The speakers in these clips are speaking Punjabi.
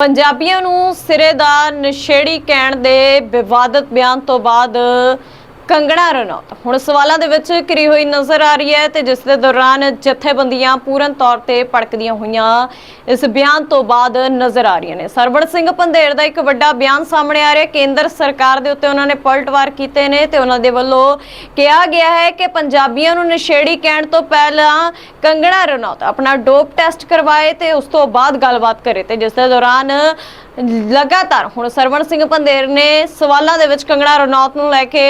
ਪੰਜਾਬੀਆਂ ਨੂੰ ਸਿਰੇ ਦਾ ਨਸ਼ੇੜੀ ਕਹਿਣ ਦੇ ਵਿਵਾਦਤ ਬਿਆਨ ਤੋਂ ਬਾਅਦ ਕੰਗਣਾ ਰਣੌਤ। ਹੁਣ ਸਵਾਲਾਂ ਦੇ ਵਿੱਚ ਘਿਰੀ ਹੋਈ ਨਜ਼ਰ ਆ ਰਹੀ ਹੈ ਤੇ ਜਿਸ ਦੇ ਦੌਰਾਨ ਜਥੇਬੰਦੀਆਂ ਪੂਰਨ ਤੌਰ ਤੇ ਭੜਕਦੀਆਂ ਹੋਈਆਂ ਇਸ ਬਿਆਨ ਤੋਂ ਬਾਅਦ ਨਜ਼ਰ ਆ ਰਹੀਆਂ ਨੇ। ਸਰਵਣ ਸਿੰਘ ਪੰਧੇਰ ਦਾ ਇੱਕ ਵੱਡਾ ਬਿਆਨ ਸਾਹਮਣੇ ਆ ਰਿਹਾ ਕੇਂਦਰ ਸਰਕਾਰ ਦੇ ਉੱਤੇ ਉਹਨਾਂ ਨੇ ਪਲਟਵਾਰ ਕੀਤੇ ਨੇ ਤੇ ਉਹਨਾਂ ਦੇ ਵੱਲੋਂ ਕਿਹਾ ਗਿਆ ਹੈ ਕਿ ਪੰਜਾਬੀਆਂ ਨੂੰ ਨਸ਼ੇੜੀ ਕਹਿਣ ਤੋਂ ਪਹਿਲਾਂ ਕੰਗਣਾ ਰਣੌਤ ਆਪਣਾ ਡੋਪ ਟੈਸਟ ਕਰਵਾਏ ਤੇ ਉਸ ਤੋਂ ਬਾਅਦ ਗੱਲਬਾਤ ਕਰੇ ਤੇ ਜਿਸ ਦੇ ਦੌਰਾਨ ਲਗਾਤਾਰ ਹੁਣ ਸਰਵਣ ਸਿੰਘ ਪੰਧੇਰ ਨੇ ਸਵਾਲਾਂ ਦੇ ਵਿੱਚ ਕੰਗਣਾ ਰਣੌਤ ਨੂੰ ਲੈ ਕੇ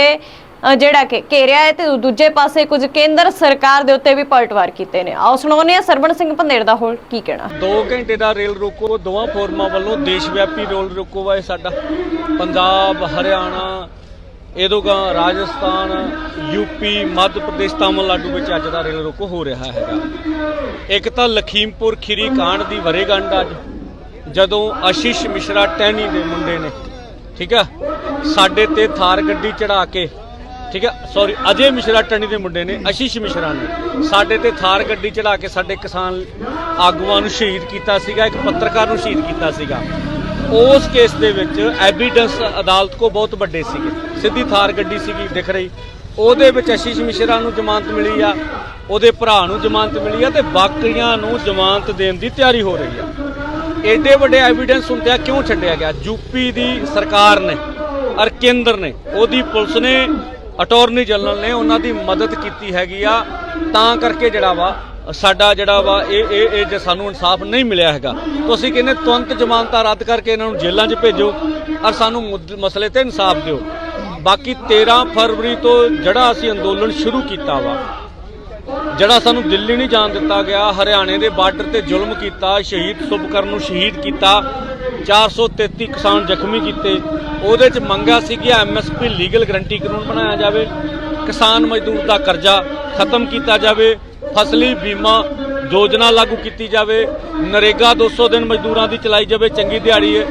ਅ, ਜਿਹੜਾ ਕਿ ਘੇਰਿਆ ਹੈ ਤੇ ਦੂਜੇ ਪਾਸੇ ਕੁਝ ਕੇਂਦਰ ਸਰਕਾਰ ਦੇ ਉੱਤੇ ਵੀ ਪਲਟਵਾਰ ਕੀਤੇ ਨੇ। ਆਓ ਸੁਣਾਉਂਦੇ ਹਾਂ ਸਰਵਣ ਸਿੰਘ ਪੰਧੇਰ ਦਾ ਹੋਰ ਕੀ ਕਹਿਣਾ। 2 ਘੰਟੇ ਦਾ ਰੇਲ ਰੋਕੋ ਦੋਵਾਂ ਫੋਰਮਾਂ ਵੱਲੋਂ ਦੇਸ਼ ਵਿਆਪੀ ਰੇਲ ਰੋਕੋ ਵਾ ਇਹ ਸਾਡਾ ਪੰਜਾਬ ਹਰਿਆਣਾ ਇਹਦੋਗਾ ਰਾਜਸਥਾਨ ਯੂਪੀ ਮੱਧ ਪ੍ਰਦੇਸ਼ ਤਾਮਿਲਨਾਡੂ ਵਿੱਚ ਅੱਜ ਦਾ ਰੇਲ ਰੋਕੋ ਹੋ ਰਿਹਾ ਹੈਗਾ। ਇੱਕ ਤਾਂ ਲਖੀਮਪੁਰ ਖੀਰੀ ਕਾਂਡ ਦੀ ਵਰੇਗੰਢ ਅੱਜ ਜਦੋਂ ਆਸ਼ੀਸ਼ ਮਿਸ਼ਰਾ ਟਹਿਣੀ ਦੇ ਮੁੰਡੇ ਨੇ ਠੀਕ ਆ ਸਾਡੇ ਤੇ ਥਾਰ ਗੱਡੀ ਚੜਾ ਕੇ ਠੀਕ ਹੈ? ਸੌਰੀ ਅਜੇ ਮਿਸ਼ਰਾ ਟਣੀ ਦੇ ਮੁੰਡੇ ਨੇ, ਅਸ਼ੀਸ਼ ਮਿਸ਼ਰਾ ਨੇ। ਸਾਡੇ ਤੇ ਥਾਰ ਗੱਡੀ ਚੜਾ ਕੇ ਸਾਡੇ ਕਿਸਾਨ ਆਗੂਆਂ ਨੂੰ ਸ਼ਹੀਦ ਕੀਤਾ ਸੀਗਾ, ਇੱਕ ਪੱਤਰਕਾਰ ਨੂੰ ਸ਼ਹੀਦ ਕੀਤਾ ਸੀਗਾ। ਉਸ ਕੇਸ ਦੇ ਵਿੱਚ ਐਵੀਡੈਂਸ ਅਦਾਲਤ ਕੋ ਬਹੁਤ ਵੱਡੇ ਸੀਗੇ। ਸਿੱਧੀ ਥਾਰ ਗੱਡੀ ਸੀਗੀ, ਦਿਖ ਰਹੀ। ਉਹਦੇ ਵਿੱਚ ਆਸ਼ੀਸ਼ ਮਿਸ਼ਰਾ ਨੂੰ ਜ਼ਮਾਨਤ ਮਿਲੀ ਆ, ਉਹਦੇ ਭਰਾ ਨੂੰ ਜ਼ਮਾਨਤ ਮਿਲੀ ਆ ਤੇ ਬਾਕੀਆਂ ਨੂੰ ਜ਼ਮਾਨਤ ਦੇਣ ਦੀ ਤਿਆਰੀ ਹੋ ਰਹੀ ਆ। ਏਡੇ ਵੱਡੇ ਐਵੀਡੈਂਸ ਹੁੰਦਿਆਂ ਕਿਉਂ ਛੱਡਿਆ ਗਿਆ? ਯੂਪੀ ਦੀ ਸਰਕਾਰ ਨੇ ਔਰ ਕੇਂਦਰ ਨੇ, ਉਹਦੀ ਪੁਲਿਸ ਨੇ ਅਟਾਰਨੀ ਜਨਰਲ ਨੇ ਉਹਨਾਂ ਦੀ ਮਦਦ ਕੀਤੀ ਹੈਗੀ ਆ, ਤਾਂ ਕਰਕੇ ਜਿਹੜਾ ਵਾ, ਸਾਡਾ ਜਿਹੜਾ ਵਾ, ਇਹ ਇਹ ਇਹ ਜੇ ਸਾਨੂੰ ਇਨਸਾਫ ਨਹੀਂ ਮਿਲਿਆ ਹੈਗਾ ਤਾਂ ਅਸੀਂ ਕਹਿੰਦੇ ਤੁਰੰਤ ਜ਼ਮਾਨਤਾਂ ਰੱਦ ਕਰਕੇ ਇਹਨਾਂ ਨੂੰ ਜੇਲ੍ਹਾਂ 'ਚ ਭੇਜੋ ਔਰ ਸਾਨੂੰ ਮੁੱਦ- ਮਸਲੇ ਤੇ ਇਨਸਾਫ ਦਿਓ। ਬਾਕੀ 13 ਫਰਵਰੀ ਤੋਂ ਜਿਹੜਾ ਅਸੀਂ ਅੰਦੋਲਨ ਸ਼ੁਰੂ ਕੀਤਾ ਵਾ, ਜਿਹੜਾ ਸਾਨੂੰ ਦਿੱਲੀ ਨਹੀਂ ਜਾਣ ਦਿੱਤਾ ਗਿਆ, ਹਰਿਆਣੇ ਦੇ ਬਾਰਡਰ ਤੇ ਜ਼ੁਲਮ ਕੀਤਾ, ਸ਼ਹੀਦ ਸੁਭਕਰਨ ਨੂੰ ਸ਼ਹੀਦ ਕੀਤਾ 433 ਕਿਸਾਨ ਜ਼ਖਮੀ ਕੀਤੇ। ਉਹਦੇ ਚ ਮੰਗਾ ਸੀ ਕਿ ਐਮਐਸਪੀ ਲੀਗਲ ਗਰੰਟੀ ਕਾਨੂੰਨ ਬਣਾਇਆ ਜਾਵੇ, ਕਿਸਾਨ ਮਜ਼ਦੂਰ ਦਾ ਕਰਜ਼ਾ ਖਤਮ ਕੀਤਾ ਜਾਵੇ, ਫਸਲੀ ਬੀਮਾ ਯੋਜਨਾ ਲਾਗੂ ਕੀਤੀ ਜਾਵੇ, ਨਰੇਗਾ 200 ਦਿਨ ਮਜ਼ਦੂਰਾਂ ਦੀ ਚਲਾਈ ਜਾਵੇ, ਚੰਗੀ ਦਿਹਾੜੀ ਹੈ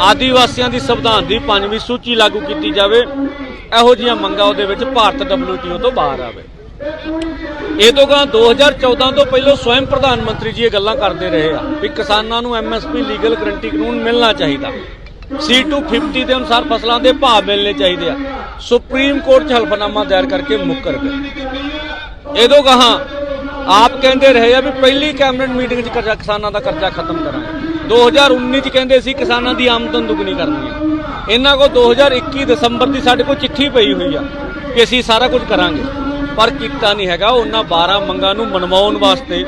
ਆਦੀਵਾਸੀਆਂ ਦੀ ਸੰਵਿਧਾਨ ਦੀ ਪੰਜਵੀਂ ਸੂਚੀ ਲਾਗੂ ਕੀਤੀ ਜਾਵੇ। ਇਹੋ ਜਿਹੀਆਂ ਮੰਗਾਂ ਉਹਦੇ ਵਿੱਚ ਭਾਰਤ ਡਬਲਯੂਟੀਓ ਤੋਂ ਬਾਹਰ ਆਵੇ। ਇਹ ਤੋਂ ਗਾ 2014 ਤੋਂ ਪਹਿਲਾਂ ਸਵਯੰ ਪ੍ਰਧਾਨ ਮੰਤਰੀ ਜੀ ਇਹ ਗੱਲਾਂ ਕਰਦੇ ਰਹੇ ਆ ਵੀ ਕਿਸਾਨਾਂ ਨੂੰ ਐਮਐਸਪੀ ਲੀਗਲ ਗਰੰਟੀ ਕਾਨੂੰਨ ਮਿਲਣਾ ਚਾਹੀਦਾ। C250 ਦੇ ਅਨੁਸਾਰ ਫਸਲਾਂ ਦੇ ਭਾਅ ਮਿਲਣੇ ਚਾਹੀਦੇ ਆ। ਸੁਪਰੀਮ ਕੋਰਟ 'ਚ ਹਲਫਨਾਮਾ ਦਾਇਰ ਕਰਕੇ ਮੁੱਕਰ ਗਏ। ਇਹ ਤੋਂ ਗਾਹਾਂ ਆਪ ਕਹਿੰਦੇ ਰਹੇ ਆ ਵੀ ਪਹਿਲੀ ਕੈਬਨਿਟ ਮੀਟਿੰਗ 'ਚ ਕਰਜ਼ਾ ਕਿਸਾਨਾਂ ਦਾ ਕਰਜ਼ਾ ਖਤਮ ਕਰਾਂਗੇ। 2019 'ਚ ਕਹਿੰਦੇ ਸੀ ਕਿਸਾਨਾਂ ਦੀ ਆਮਦਨ ਦੁੱਗਣੀ ਕਰਨੀ ਹੈ ਇਹਨਾਂ ਕੋਲ 2021 ਦਸੰਬਰ ਦੀ ਸਾਡੇ ਕੋਲ ਚਿੱਠੀ ਪਈ ਹੋਈ ਆ ਕਿ ਅਸੀਂ ਸਾਰਾ ਕੁਝ ਕਰਾਂਗੇ। ਪਰ ਕੀਤਾ ਨਹੀਂ ਹੈਗਾ। ਉਹਨਾਂ 12 ਮੰਗਾਂ ਨੂੰ ਮਨਵਾਉਣ ਵਾਸਤੇ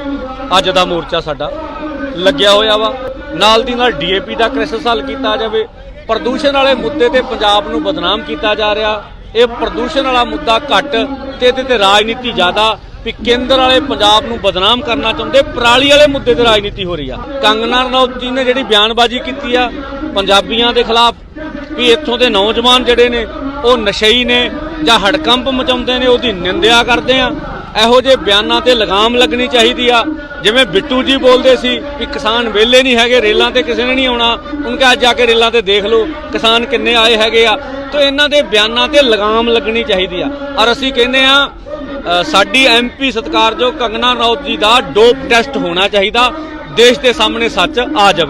ਅੱਜ ਦਾ ਮੋਰਚਾ ਸਾਡਾ ਲੱਗਿਆ ਹੋਇਆ ਵਾ। ਨਾਲ ਦੀ ਨਾਲ ਡੀਏਪੀ ਦਾ ਕ੍ਰਾਈਸਿਸ ਹੱਲ ਕੀਤਾ ਜਾਵੇ। ਪ੍ਰਦੂਸ਼ਣ ਵਾਲੇ ਮੁੱਦੇ ਤੇ ਪੰਜਾਬ ਨੂੰ ਬਦਨਾਮ ਕੀਤਾ ਜਾ ਰਿਹਾ। ਇਹ ਪ੍ਰਦੂਸ਼ਣ ਵਾਲਾ ਮੁੱਦਾ ਘੱਟ ਤੇ ਇਹਦੇ ਤੇ ਰਾਜਨੀਤੀ ਜ਼ਿਆਦਾ ਵੀ ਕੇਂਦਰ ਵਾਲੇ ਪੰਜਾਬ ਨੂੰ ਬਦਨਾਮ ਕਰਨਾ ਚਾਹੁੰਦੇ। ਪਰਾਲੀ ਵਾਲੇ ਮੁੱਦੇ ਤੇ ਰਾਜਨੀਤੀ ਹੋ ਰਹੀ ਆ। ਕੰਗਨਾ ਰਣੌਤ ਜੀ ਨੇ ਜਿਹੜੀ ਬਿਆਨਬਾਜ਼ੀ ਕੀਤੀ ਆ, ਪੰਜਾਬੀਆਂ ਦੇ ਖਿਲਾਫ ਵੀ ਇੱਥੋਂ ਦੇ ਨੌਜਵਾਨ ਜਿਹੜੇ ਨੇ, ਉਹ ਨਸ਼ਈ ਨੇ ਜਾਂ ਹੜਕੰਪ ਮਚਾਉਂਦੇ ਨੇ ਉਹਦੀ ਨਿੰਦਿਆ ਕਰਦੇ ਆ। ਇਹੋ ਜਿਹੇ ਬਿਆਨਾਂ ਤੇ ਲਗਾਮ ਲੱਗਣੀ ਚਾਹੀਦੀ ਆ। ਜਿਵੇਂ ਬਿੱਟੂ ਜੀ ਬੋਲਦੇ ਸੀ ਵੀ ਕਿਸਾਨ ਵਿਹਲੇ ਨਹੀਂ ਹੈਗੇ ਰੇਲਾਂ ਤੇ ਕਿਸੇ ਨੇ ਨਹੀਂ ਆਉਣਾ। ਉਹਨਾਂ ਕਿਹਾ ਅੱਜ ਜਾ ਕੇ ਰੇਲਾਂ ਤੇ ਦੇਖ ਲਓ ਕਿਸਾਨ ਕਿੰਨੇ ਆਏ ਹੈਗੇ ਆ। ਤਾਂ ਇਹਨਾਂ ਦੇ ਬਿਆਨਾਂ ਤੇ ਲਗਾਮ ਲੱਗਣੀ ਚਾਹੀਦੀ ਆ। ਔਰ ਅਸੀਂ ਕਹਿੰਦੇ ਆ ਅ, ਸਾਡੀ ਐਮਪੀ ਸਤਕਾਰਯੋਗ ਕੰਗਨਾ ਰਣੌਤ ਜੀ ਦਾ ਡੋਪ ਟੈਸਟ ਹੋਣਾ ਚਾਹੀਦਾ। ਦੇਸ਼ ਦੇ ਸਾਹਮਣੇ ਸੱਚ ਆ ਜਾਵੇ।